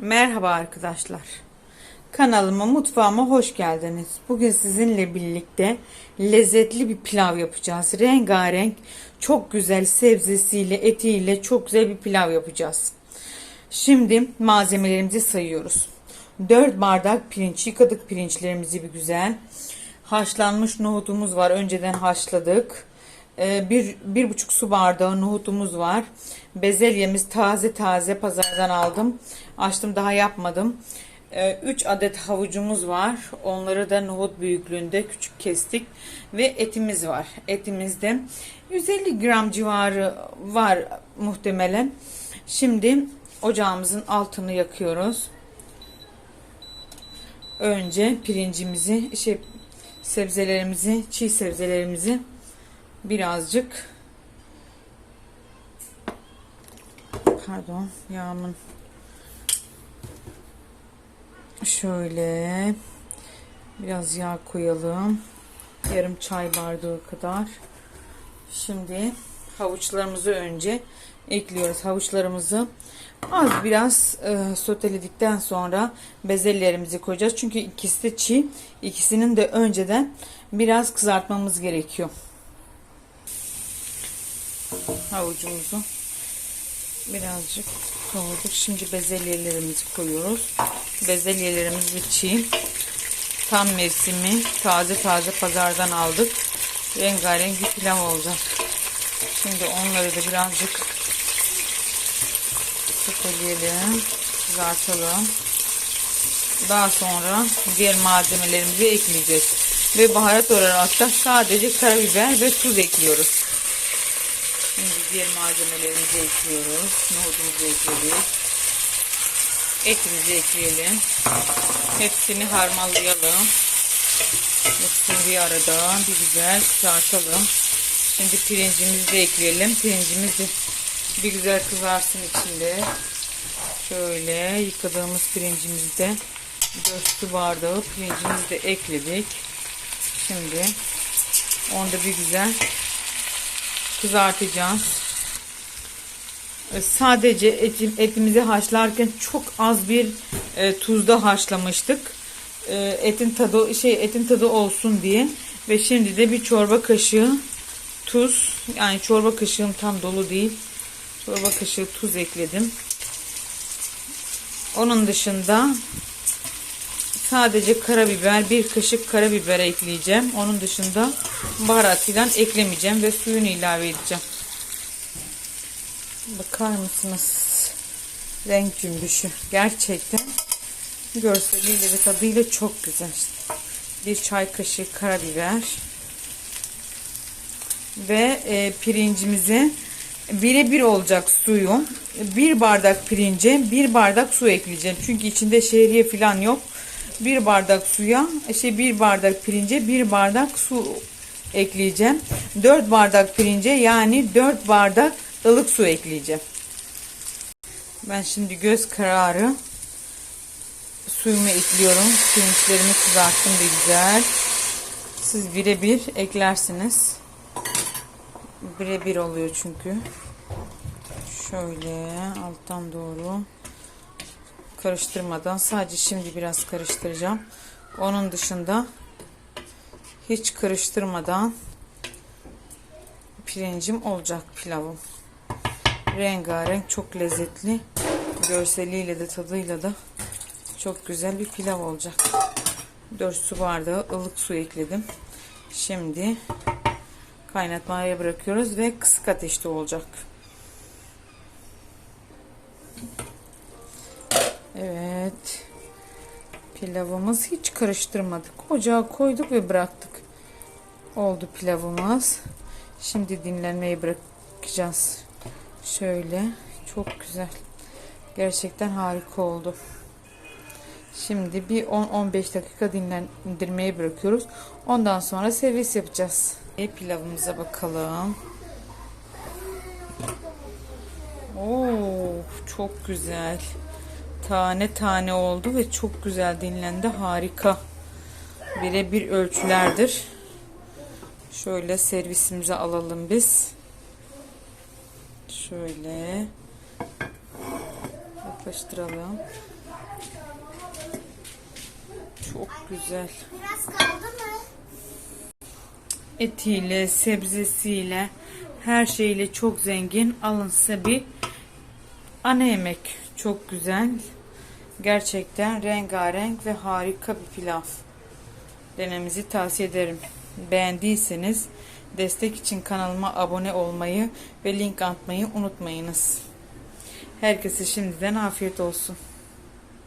Merhaba arkadaşlar. Kanalıma, mutfağıma hoş geldiniz. Bugün sizinle birlikte lezzetli bir pilav yapacağız. Rengarenk, çok güzel sebzesiyle, etiyle çok güzel bir pilav yapacağız. Şimdi malzemelerimizi sayıyoruz. 4 bardak pirinç, yıkadık pirinçlerimizi bir güzel. Haşlanmış nohutumuz var. Önceden haşladık. Ee, bir, bir buçuk su bardağı nohutumuz var. Bezelyemiz taze taze pazardan aldım. Açtım daha yapmadım. 3 adet havucumuz var. Onları da nohut büyüklüğünde küçük kestik. Ve etimiz var. Etimizde 150 gram civarı var muhtemelen. Şimdi ocağımızın altını yakıyoruz. Önce pirincimizi, şey, sebzelerimizi, çiğ sebzelerimizi birazcık. Pardon yağımın. Şöyle. Biraz yağ koyalım. Yarım çay bardağı kadar. Şimdi havuçlarımızı önce ekliyoruz. Havuçlarımızı az biraz e, soteledikten sonra bezelyelerimizi koyacağız. Çünkü ikisi de çiğ ikisinin de önceden biraz kızartmamız gerekiyor havucumuzu birazcık kavurduk. Şimdi bezelyelerimizi koyuyoruz. Bezelyelerimiz de çiğ. Tam mevsimi taze taze pazardan aldık. Rengarenk bir pilav olacak. Şimdi onları da birazcık sıkılayalım. Kızartalım. Daha sonra diğer malzemelerimizi ekleyeceğiz. Ve baharat olarak da sadece karabiber ve tuz ekliyoruz. Şimdi diğer malzemelerimizi ekliyoruz. Nohudumuzu ekledik. Etimizi ekleyelim. Hepsini harmanlayalım. Hepsini bir arada bir güzel kızartalım. Şimdi pirincimizi de ekleyelim. Pirincimiz de bir güzel kızarsın içinde. Şöyle yıkadığımız pirincimizi de 4 su bardağı pirincimizi de ekledik. Şimdi onu da bir güzel kızartacağız. E, Sadece etim, etimizi haşlarken çok az bir e, tuzda haşlamıştık. E, etin tadı şey etin tadı olsun diye ve şimdi de bir çorba kaşığı tuz yani çorba kaşığım tam dolu değil. Çorba kaşığı tuz ekledim. Onun dışında sadece karabiber bir kaşık karabiber ekleyeceğim. Onun dışında baharat filan eklemeyeceğim ve suyunu ilave edeceğim. Bakar mısınız? Renk cümbüşü. Gerçekten görseliyle ve tadıyla çok güzel. Bir çay kaşığı karabiber ve e, pirincimize birebir olacak suyu. Bir bardak pirince bir bardak su ekleyeceğim. Çünkü içinde şehriye falan yok. Bir bardak suya, şey bir bardak pirince bir bardak su ekleyeceğim. 4 bardak pirince yani 4 bardak ılık su ekleyeceğim. Ben şimdi göz kararı suyumu ekliyorum. Pirinçlerimi kızarttım bir güzel. Siz birebir eklersiniz. Birebir oluyor çünkü. Şöyle alttan doğru karıştırmadan sadece şimdi biraz karıştıracağım. Onun dışında hiç karıştırmadan pirincim olacak pilavım. Rengarenk çok lezzetli. Görseliyle de tadıyla da çok güzel bir pilav olacak. 4 su bardağı ılık su ekledim. Şimdi kaynatmaya bırakıyoruz ve kısık ateşte olacak. Evet. Pilavımız hiç karıştırmadık. Ocağa koyduk ve bıraktık. Oldu pilavımız. Şimdi dinlenmeye bırakacağız. Şöyle. Çok güzel. Gerçekten harika oldu. Şimdi bir 10-15 dakika dinlendirmeye bırakıyoruz. Ondan sonra servis yapacağız. E, pilavımıza bakalım. Oo, çok güzel. Tane tane oldu ve çok güzel dinlendi. Harika. Birebir ölçülerdir. Şöyle servisimize alalım biz. Şöyle yaklaştıralım. Çok güzel. Biraz kaldı mı? Etiyle, sebzesiyle, her şeyle çok zengin. Alın size bir ana yemek. Çok güzel. Gerçekten rengarenk ve harika bir pilav. Denemenizi tavsiye ederim. Beğendiyseniz destek için kanalıma abone olmayı ve link atmayı unutmayınız. Herkese şimdiden afiyet olsun.